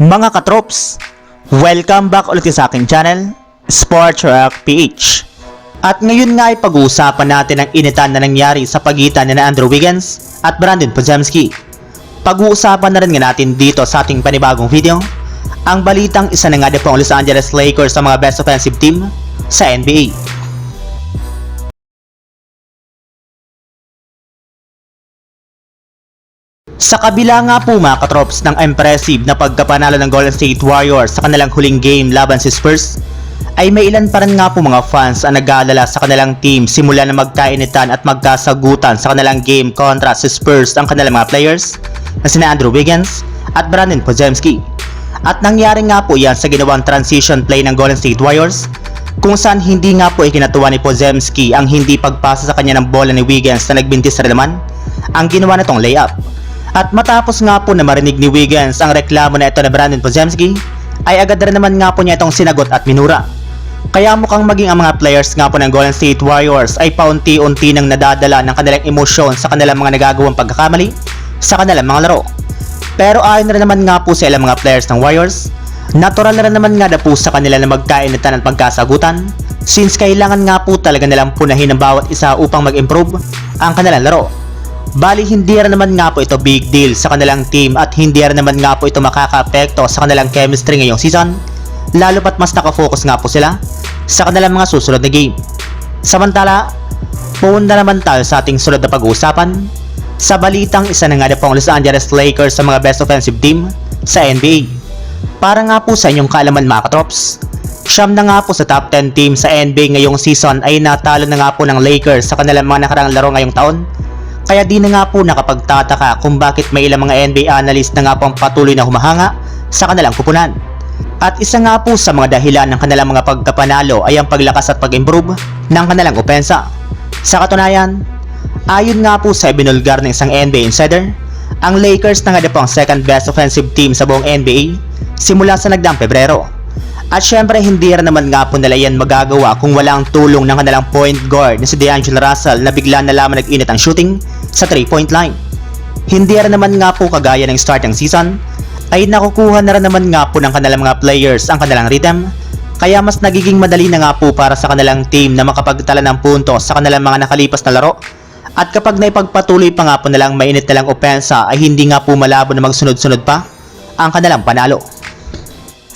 Mga katrops, welcome back ulit sa aking channel, Sports Rock PH. At ngayon nga ay pag-uusapan natin ang initan na nangyari sa pagitan ni Andrew Wiggins at Brandon Podziemski. Pag-uusapan na rin nga natin dito sa ating panibagong video, ang balitang isa na nga din po ang Los Angeles Lakers sa mga best offensive team sa NBA. Sa kabila nga po mga katrops ng impressive na pagkapanalo ng Golden State Warriors sa kanilang huling game laban si Spurs, ay may ilan pa rin nga po mga fans ang nag-aalala sa kanilang team simula na magkainitan at magkasagutan sa kanilang game kontra si Spurs ang kanilang mga players na sina Andrew Wiggins at Brandon Podziemski. At nangyari nga po yan sa ginawang transition play ng Golden State Warriors kung saan hindi nga po ikinatuwa ni Podziemski ang hindi pagpasa sa kanya ng bola ni Wiggins na nagbintis rin naman ang ginawa nitong layup. At matapos nga po na marinig ni Wiggins ang reklamo na ito na Brandon Podziemski, ay agad rin naman nga po niya itong sinagot at minura. Kaya mukhang maging ang mga players nga po ng Golden State Warriors ay paunti-unti nang nadadala ng kanilang emosyon sa kanilang mga nagagawang pagkakamali sa kanilang mga laro. Pero ayon na rin naman nga po sa ilang mga players ng Warriors, natural na rin naman nga na po sa kanila na magkainitan at pagkasagutan since kailangan nga po talaga nilang punahin ang bawat isa upang mag-improve ang kanilang laro. Bali hindi rin naman nga po ito big deal sa kanilang team at hindi rin naman nga po ito makaka-apekto sa kanilang chemistry ngayong season lalo pat mas nakafocus nga po sila sa kanilang mga susunod na game. Samantala, pumunta naman tayo sa ating sunod na pag-uusapan sa balitang isa na nga na pong Los Angeles Lakers sa mga best offensive team sa NBA. Para nga po sa inyong kaalaman mga katrops, siyam na nga po sa top 10 team sa NBA ngayong season ay natalo na nga po ng Lakers sa kanilang mga nakarang laro ngayong taon kaya di na nga po nakapagtataka kung bakit may ilang mga NBA analyst na nga po ang patuloy na humahanga sa kanilang kupunan. At isa nga po sa mga dahilan ng kanilang mga pagkapanalo ay ang paglakas at pag-improve ng kanilang opensa. Sa katunayan, ayon nga po sa ibinulgar ng isang NBA insider, ang Lakers na nga po ang second best offensive team sa buong NBA simula sa nagdaang Pebrero. At syempre hindi rin naman nga po nila yan magagawa kung wala ang tulong ng kanilang point guard na si DeAngelo Russell na bigla na lamang nag-init ang shooting sa 3-point line. Hindi rin naman nga po kagaya ng start ng season ay nakukuha na rin naman nga po ng kanilang mga players ang kanilang rhythm kaya mas nagiging madali na nga po para sa kanilang team na makapagtala ng punto sa kanilang mga nakalipas na laro at kapag naipagpatuloy pa nga po nilang mainit na lang opensa ay hindi nga po malabo na magsunod-sunod pa ang kanilang panalo.